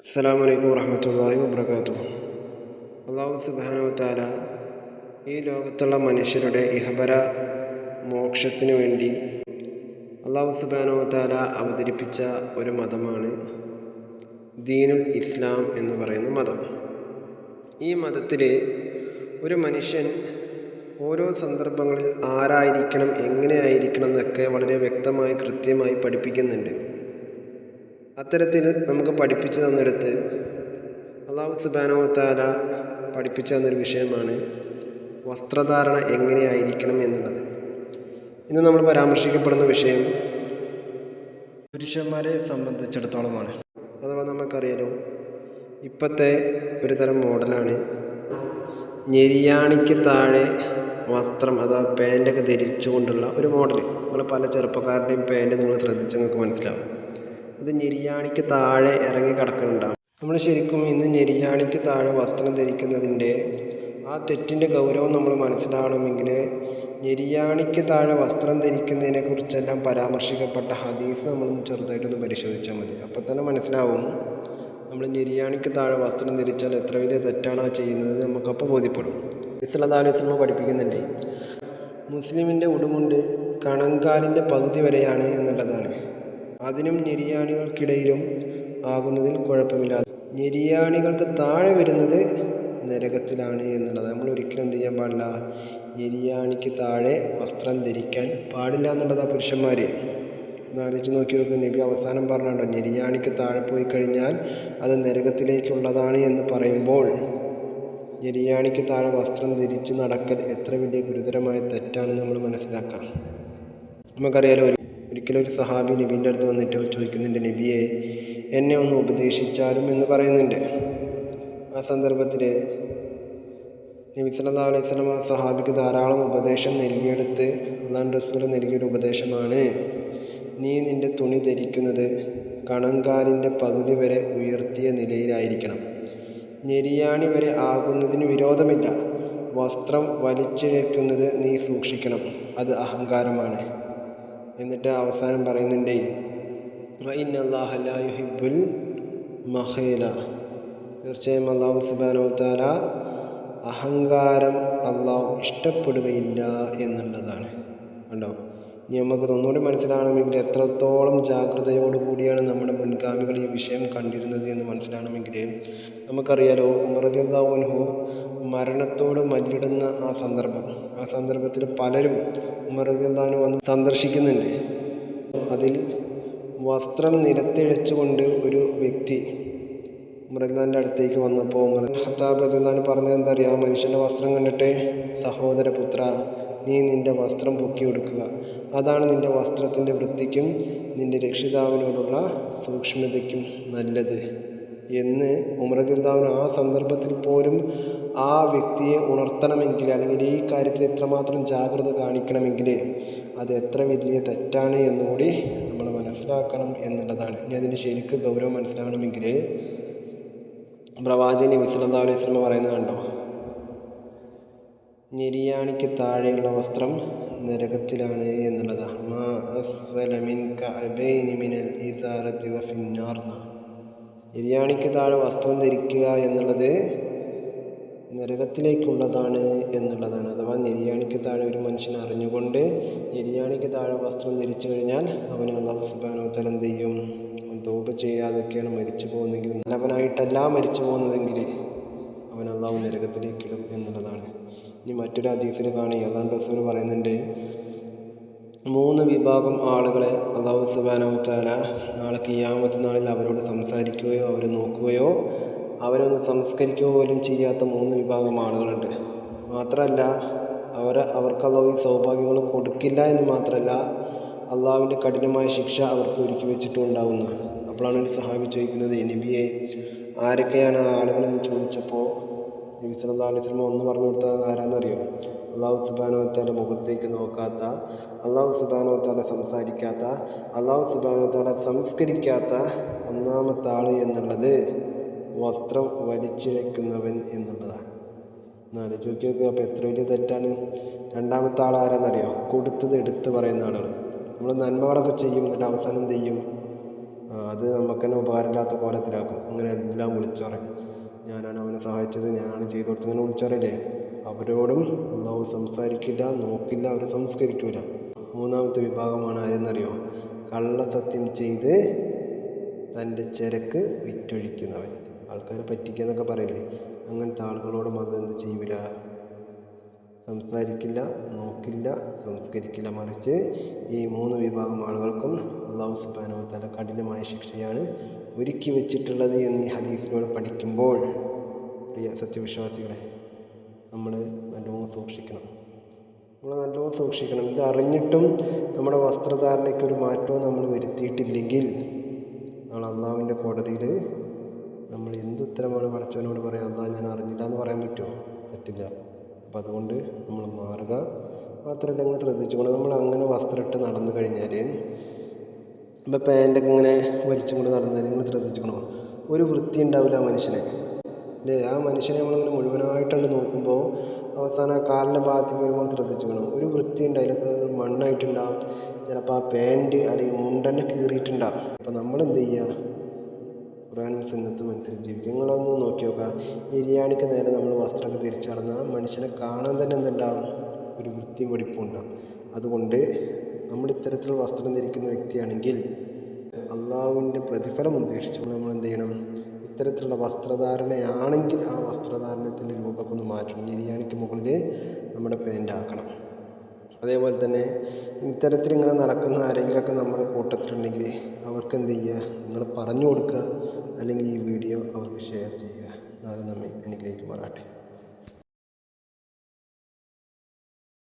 അസ്സാം വലൈക്കും വർഹമത്തല്ലാഹി വാബർക്കാത്തു അള്ളാഹു സുബാനുത്താല ഈ ലോകത്തുള്ള മനുഷ്യരുടെ ഇഹബര മോക്ഷത്തിനു വേണ്ടി അള്ളാഹു സുബാനുത്താല അവതരിപ്പിച്ച ഒരു മതമാണ് ദീനുൽ ഇസ്ലാം എന്ന് പറയുന്ന മതം. ഈ മതത്തിൽ ഒരു മനുഷ്യൻ ഓരോ സന്ദർഭങ്ങളിൽ ആരായിരിക്കണം എങ്ങനെയായിരിക്കണം എന്നൊക്കെ വളരെ വ്യക്തമായി കൃത്യമായി പഠിപ്പിക്കുന്നുണ്ട്. അത്തരത്തിൽ നമുക്ക് പഠിപ്പിച്ചു തന്നെടുത്ത് അള്ളാഹു സുബാനോ താല പഠിപ്പിച്ചു തന്നൊരു വിഷയമാണ് വസ്ത്രധാരണ എങ്ങനെയായിരിക്കണം എന്നുള്ളത്. ഇന്ന് നമ്മൾ പരാമർശിക്കപ്പെടുന്ന വിഷയം പുരുഷന്മാരെ സംബന്ധിച്ചിടത്തോളമാണ്. അഥവാ നമുക്കറിയാലോ ഇപ്പോഴത്തെ ഒരു തരം മോഡലാണ് ഞെരിയാണിക്ക് താഴെ വസ്ത്രം അഥവാ പാന്റൊക്കെ ധരിച്ചുകൊണ്ടുള്ള ഒരു മോഡൽ നമ്മൾ പല ചെറുപ്പക്കാരുടെയും പാന്റ് നിങ്ങൾ ശ്രദ്ധിച്ച് നിങ്ങൾക്ക് മനസ്സിലാവും. അത് ഞെരിയാണിക്ക് താഴെ ഇറങ്ങി കിടക്കുന്നുണ്ടാവും. നമ്മൾ ശരിക്കും ഇന്ന് ഞെരിയാണിക്ക് താഴെ വസ്ത്രം ധരിക്കുന്നതിന്റെ ആ തെറ്റിന്റെ ഗൗരവം നമ്മൾ മനസ്സിലാവണമെങ്കിൽ ഞെരിയാണിക്ക് താഴെ വസ്ത്രം ധരിക്കുന്നതിനെ കുറിച്ചെല്ലാം പരാമർശിക്കപ്പെട്ട ഹദീസ് നമ്മളൊന്ന് ചെറുതായിട്ടൊന്ന് പരിശോധിച്ചാൽ മതി. അപ്പോൾ തന്നെ മനസ്സിലാവും നമ്മൾ ഞെരിയാണിക്ക് താഴെ വസ്ത്രം ധരിച്ചാൽ എത്ര വലിയ തെറ്റാണ് ചെയ്യുന്നത് നമുക്കപ്പോൾ ബോധ്യപ്പെടും. ഇസ്ലദാലിസ്ലമ പഠിപ്പിക്കുന്നുണ്ട് മുസ്ലിമിന്റെ ഉടുമുണ്ട് കണങ്കാലിന്റെ പകുതി വരെയാണ് എന്നുള്ളതാണ്. അതിനും നിര്യാണികൾക്കിടയിലും ആകുന്നതിൽ കുഴപ്പമില്ല നിര്യാണികൾക്ക് താഴെ വരുന്നത് നരകത്തിലാണ് എന്നുള്ളത്. നമ്മൾ ഒരിക്കലും എന്ത് ചെയ്യാൻ പാടില്ല. നിര്യാണിക്ക് താഴെ വസ്ത്രം ധരിക്കാൻ പാടില്ല എന്നുള്ളത് പുരുഷന്മാർ ഒന്നാലോചിച്ച് നോക്കി നോക്കും. നബി അവസാനം പറഞ്ഞുണ്ടോ നിര്യാണിക്ക് താഴെ പോയി കഴിഞ്ഞാൽ അത് നരകത്തിലേക്കുള്ളതാണ് എന്ന് പറയുമ്പോൾ നിര്യാണിക്ക് താഴെ വസ്ത്രം ധരിച്ച് നടക്കൽ എത്ര വലിയ ഗുരുതരമായ തെറ്റാണെന്ന് നമ്മൾ മനസ്സിലാക്കാം. നമുക്കറിയാലോ ഒരിക്കലും ഒരു സഹാബി നബീന്റെ അടുത്ത് വന്നിട്ട് ചോദിക്കുന്നുണ്ട് നബിയെ എന്നെ ഒന്ന് ഉപദേശിച്ചാലും എന്ന് പറയുന്നുണ്ട്. ആ സന്ദർഭത്തിൽ നബി സല്ലാ അലൈഹി സ്വലം ആ സഹാബിക്ക് ധാരാളം ഉപദേശം നൽകിയെടുത്ത് അള്ളാൻ റസൂൽ നൽകിയൊരു ഉപദേശമാണ് നീ നിന്റെ തുണി ധരിക്കുന്നത് കണങ്കാലിന്റെ പകുതി വരെ ഉയർത്തിയ നിലയിലായിരിക്കണം. ഞെരിയാണി വരെ ആകുന്നതിന് വിരോധമില്ല. വസ്ത്രം വലിച്ചിഴക്കുന്നത് നീ സൂക്ഷിക്കണം. അത് അഹങ്കാരമാണ്. എന്നിട്ട് അവസാനം പറയുന്നുണ്ട് യുഹിബുൽ മഹേല. തീർച്ചയായും അള്ളാഹു സുബാനോ താല അഹങ്കാരം അള്ളാഹു ഇഷ്ടപ്പെടുകയില്ല എന്നുള്ളതാണ്. കണ്ടോ? നമുക്ക് ഒന്നുകൂടി മനസ്സിലാകണമെങ്കിൽ എത്രത്തോളം ജാഗ്രതയോടു കൂടിയാണ് നമ്മുടെ മുൻഗാമികൾ ഈ വിഷയം കണ്ടിരുന്നത് എന്ന് മനസ്സിലാകണമെങ്കിൽ നമുക്കറിയാലോ ഉമർദാവുൻഹു മരണത്തോട് മല്ലിടുന്ന ആ സന്ദർഭം. ആ സന്ദർഭത്തിൽ പലരും ഉമർദാനു വന്ന് സന്ദർശിക്കുന്നുണ്ട്. അതിൽ വസ്ത്രം നിരത്തിഴച്ചുകൊണ്ട് ഒരു വ്യക്തി ഉമർദാന്റെ അടുത്തേക്ക് വന്നപ്പോൾ ഉമർ ഖത്താബ് റദിള്ളാൻ പറഞ്ഞത് എന്താ അറിയാം മനുഷ്യന്റെ വസ്ത്രം കണ്ടിട്ട് സഹോദരപുത്ര നീ നിന്റെ വസ്ത്രം പൊക്കിയെടുക്കുക. അതാണ് നിന്റെ വസ്ത്രത്തിന്റെ വൃത്തിക്കും നിന്റെ രക്ഷിതാവിനോടുള്ള സൂക്ഷ്മതയ്ക്കും നല്ലത്. എന്ന് ഉമറദിന്ദാവിന് ആ സന്ദർഭത്തിൽ പോലും ആ വ്യക്തിയെ ഉണർത്തണമെങ്കിൽ അല്ലെങ്കിൽ ഈ കാര്യത്തിൽ എത്രമാത്രം ജാഗ്രത കാണിക്കണമെങ്കിൽ അത് എത്ര വലിയ തെറ്റാണ് എന്നുകൂടി നമ്മൾ മനസ്സിലാക്കണം എന്നുള്ളതാണ്. ഇനി അതിന് ശരിക്കും ഗൗരവം മനസ്സിലാവണമെങ്കിൽ പ്രവാചകൻ വിസ്ലല്ലാ അലൈഹി വസല്ലം പറയുന്നത് കണ്ടോ? ഞെരിയാണിക്ക് താഴെയുള്ള വസ്ത്രം നരകത്തിലാണ് എന്നുള്ളതാണ് മാ അസ്വല മിൻ കഅബൈനി മിനൽ ഇസാറത്തി നിര്യാണിക്ക് താഴെ വസ്ത്രം ധരിക്കുക എന്നുള്ളത് നരകത്തിലേക്കുള്ളതാണ് എന്നുള്ളതാണ്. അഥവാ നിര്യാണിക്ക് താഴെ ഒരു മനുഷ്യൻ അറിഞ്ഞുകൊണ്ട് നിര്യാണിക്ക് താഴെ വസ്ത്രം ധരിച്ചു കഴിഞ്ഞാൽ അവന് അള്ളാഹു സുബാനോത്തൽ എന്ത് ചെയ്യും തോപ് ചെയ്യാതൊക്കെയാണ് മരിച്ചു പോകുന്നതെങ്കിൽ നല്ലവനായിട്ടല്ല മരിച്ചു പോകുന്നതെങ്കിൽ അവൻ അള്ളാഹു നരകത്തിലേക്കിടും എന്നുള്ളതാണ്. ഇനി മറ്റൊരു ഹദീസിൽ കാണി. അള്ളാഹു റസൂൽ പറയുന്നുണ്ട് മൂന്ന് വിഭാഗം ആളുകളെ അള്ളാഹു സുബാനഹു താല നാളെ കിയാമത്ത് നാളിൽ അവരോട് സംസാരിക്കുകയോ അവരെ നോക്കുകയോ അവരൊന്ന് സംസ്കരിക്കുക പോലും ചെയ്യാത്ത മൂന്ന് വിഭാഗം ആളുകളുണ്ട്. മാത്രമല്ല അവർ അവർക്ക് അള്ളാഹു ഈ സൗഭാഗ്യങ്ങൾ കൊടുക്കില്ല എന്ന് മാത്രമല്ല അള്ളാഹുവിന്റെ കഠിനമായ ശിക്ഷ അവർക്ക് ഒരുക്കി വെച്ചിട്ടും ഉണ്ടാവുന്ന അപ്പോഴാണ് ഒരു സഹാബി ചോദിക്കുന്നത് നബിയെ ആരൊക്കെയാണ് ആളുകളെന്ന് ചോദിച്ചപ്പോൾ നബി സല്ലാ അലൈഹി സ്വലമ ഒന്ന് പറഞ്ഞു കൊടുത്തത് ആരാന്നറിയോ? അള്ളാഹു താല മുഖത്തേക്ക് നോക്കാത്ത അള്ളാഹു താല സംസാരിക്കാത്ത അള്ളാഹു താല സംസ്കരിക്കാത്ത ഒന്നാമത്തെ ആൾ എന്നുള്ളത് വസ്ത്രം വലിച്ചിഴക്കുന്നവൻ എന്നുള്ളതാണ് എന്നാലും ചോദിക്കുക നോക്കുക അപ്പോൾ എത്ര വലിയ തെറ്റാണ് രണ്ടാമത്തെ ആൾ ആരാന്നറിയോ? കൊടുത്തത് എടുത്ത് പറയുന്ന ആളുകൾ നമ്മൾ നന്മകളൊക്കെ ചെയ്യും എന്നിട്ട് അവസാനം ചെയ്യും? അത് നമുക്ക് തന്നെ ഉപകാരമില്ലാത്ത കോലത്തിലാക്കും അങ്ങനെ എല്ലാം വിളിച്ചു പറയും ഞാനാണ് അവനെ സഹായിച്ചത് ഞാനാണ് ചെയ്തു കൊടുത്തത് ഇങ്ങനെ വിളിച്ചറിയില്ലേ? അവരോടും അള്ളാഹു സംസാരിക്കില്ല നോക്കില്ല അവരെ സംസ്കരിക്കില്ല മൂന്നാമത്തെ വിഭാഗമാണ് ആരെന്നറിയോ? കള്ളസത്യം ചെയ്ത് തന്റെ ചരക്ക് വിറ്റൊഴിക്കുന്നവൻ. ആൾക്കാരെ പറ്റിക്കുക എന്നൊക്കെ പറയില്ലേ? അങ്ങനത്തെ ആളുകളോട് മതം എന്ത് ചെയ്യൂല? സംസാരിക്കില്ല നോക്കില്ല സംസ്കരിക്കില്ല. മറിച്ച് ഈ മൂന്ന് വിഭാഗം ആളുകൾക്കും അള്ളാഹു സുബാനോ തല കഠിനമായ ശിക്ഷയാണ് ഒരുക്കി വെച്ചിട്ടുള്ളത് എന്ന് ഈ ഹദീസിലൂടെ പഠിക്കുമ്പോൾ പ്രിയ സത്യവിശ്വാസികളെ നമ്മൾ നല്ലോണം സൂക്ഷിക്കണം. നമ്മൾ നല്ലോണം സൂക്ഷിക്കണം. ഇത് അറിഞ്ഞിട്ടും നമ്മുടെ വസ്ത്രധാരണയ്ക്ക് ഒരു മാറ്റവും നമ്മൾ വരുത്തിയിട്ടില്ലെങ്കിൽ നമ്മൾ അള്ളാവിന്റെ കോടതിയിൽ നമ്മൾ എന്തുത്തരമാണ് പഠിച്ചവനോട് പറയാം അള്ളാഹ് ഞാൻ അറിഞ്ഞില്ല എന്ന് പറയാൻ പറ്റുമോ? പറ്റില്ല. അപ്പോൾ അതുകൊണ്ട് നമ്മൾ മാറുക. മാത്രമല്ല നിങ്ങൾ ശ്രദ്ധിച്ചുകൊണ്ട് നമ്മൾ അങ്ങനെ വസ്ത്രം ഇട്ട് നടന്നു കഴിഞ്ഞാൽ ഇപ്പോൾ പാന്റൊക്കെ ഇങ്ങനെ വലിച്ചും കൊണ്ട് നടന്നാൽ നിങ്ങൾ ശ്രദ്ധിച്ചിക്കണോ ഒരു വൃത്തി ഉണ്ടാവില്ല ആ മനുഷ്യനെ. അല്ലേ ആ മനുഷ്യനെ നമ്മളിങ്ങനെ മുഴുവനായിട്ടുണ്ട് നോക്കുമ്പോൾ അവസാനം ആ കാലിന്റെ ഭാഗത്തേക്ക് വരുമ്പോൾ ശ്രദ്ധിച്ചിക്കണം ഒരു വൃത്തി ഉണ്ടായില്ല മണ്ണായിട്ടുണ്ടാവും. ചിലപ്പോൾ ആ പാന്റ് അല്ലെങ്കിൽ മുണ്ടന്നെ കീറിയിട്ടുണ്ടാവും. അപ്പം നമ്മൾ എന്ത് ചെയ്യുക ഖുറാനും സുന്നത്തും അനുസരിച്ച് ജീവിക്കുക. നിങ്ങളൊന്ന് നോക്കി നോക്കുക. ബിരിയാണിക്ക് നേരെ നമ്മൾ വസ്ത്രമൊക്കെ തിരിച്ചു നടന്നാൽ മനുഷ്യനെ കാണാൻ തന്നെ എന്തുണ്ടാവും? ഒരു വൃത്തിയും വെടിപ്പും ഉണ്ടാവും. അതുകൊണ്ട് നമ്മൾ ഇത്തരത്തിലുള്ള വസ്ത്രം ധരിക്കുന്ന വ്യക്തിയാണെങ്കിൽ പ്രതിഫലം ഉദ്ദേശിച്ചു നമ്മൾ എന്ത് ചെയ്യണം? ഇത്തരത്തിലുള്ള വസ്ത്രധാരണയാണെങ്കിൽ ആ വസ്ത്രധാരണത്തിന്റെ രൂപമൊക്കെ ഒന്ന് മാറ്റണം. ബിരിയാണിക്ക് മുകളിൽ നമ്മുടെ പെയിന്റ് ആക്കണം. അതേപോലെ തന്നെ ഇത്തരത്തിൽ ഇങ്ങനെ നടക്കുന്ന ആരെങ്കിലുമൊക്കെ നമ്മുടെ കൂട്ടത്തിലുണ്ടെങ്കിൽ അവർക്ക് എന്ത് ചെയ്യുക? നിങ്ങൾ പറഞ്ഞു കൊടുക്കുക. അല്ലെങ്കിൽ ഈ വീഡിയോ അവർക്ക് ഷെയർ ചെയ്യുക. അത് നമ്മെ അനുഗ്രഹിക്കുമാറാട്ടെ